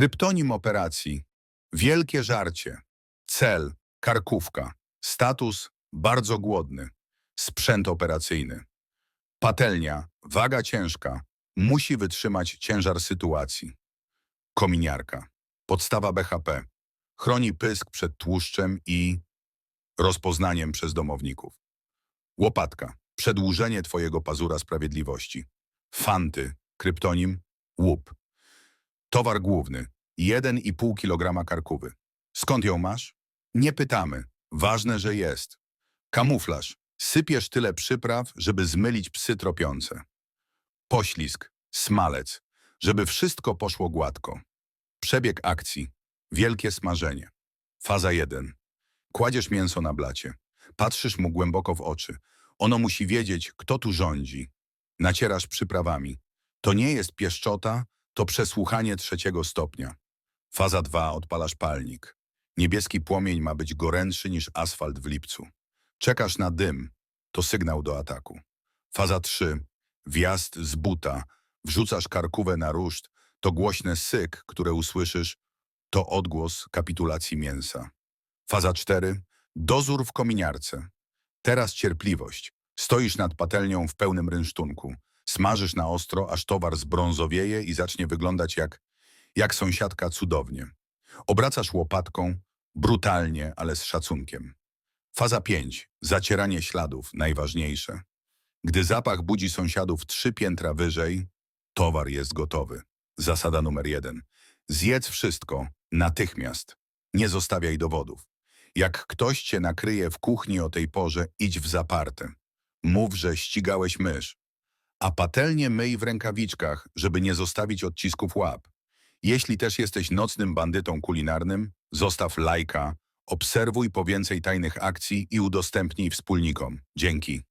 Kryptonim operacji. Wielkie żarcie. Cel. Karkówka. Status. Bardzo głodny. Sprzęt operacyjny. Patelnia. Waga ciężka. Musi wytrzymać ciężar sytuacji. Kominiarka. Podstawa BHP. Chroni pysk przed tłuszczem i rozpoznaniem przez domowników. Łopatka. Przedłużenie twojego pazura sprawiedliwości. Fanty. Kryptonim. Łup. Towar główny. 1,5 kg karkówy. Skąd ją masz? Nie pytamy. Ważne, że jest. Kamuflaż. Sypiesz tyle przypraw, żeby zmylić psy tropiące. Poślizg. Smalec. Żeby wszystko poszło gładko. Przebieg akcji. Wielkie smażenie. Faza 1. Kładziesz mięso na blacie. Patrzysz mu głęboko w oczy. Ono musi wiedzieć, kto tu rządzi. Nacierasz przyprawami. To nie jest pieszczota, to przesłuchanie trzeciego stopnia. Faza 2. Odpalasz palnik. Niebieski płomień ma być gorętszy niż asfalt w lipcu. Czekasz na dym. To sygnał do ataku. Faza 3. Wjazd z buta. Wrzucasz karkówę na ruszt. To głośne syk, które usłyszysz, to odgłos kapitulacji mięsa. Faza 4. Dozór w kominiarce. Teraz cierpliwość. Stoisz nad patelnią w pełnym rynsztunku. Smażysz na ostro, aż towar zbrązowieje i zacznie wyglądać jak, jak sąsiadka cudownie. Obracasz łopatką, brutalnie, ale z szacunkiem. Faza 5. Zacieranie śladów, najważniejsze. Gdy zapach budzi sąsiadów trzy piętra wyżej, towar jest gotowy. Zasada numer jeden. Zjedz wszystko, natychmiast. Nie zostawiaj dowodów. Jak ktoś cię nakryje w kuchni o tej porze, idź w zaparte. Mów, że ścigałeś mysz. A patelnie myj w rękawiczkach, żeby nie zostawić odcisków łap. Jeśli też jesteś nocnym bandytą kulinarnym, zostaw lajka, obserwuj po więcej tajnych akcji i udostępnij wspólnikom. Dzięki.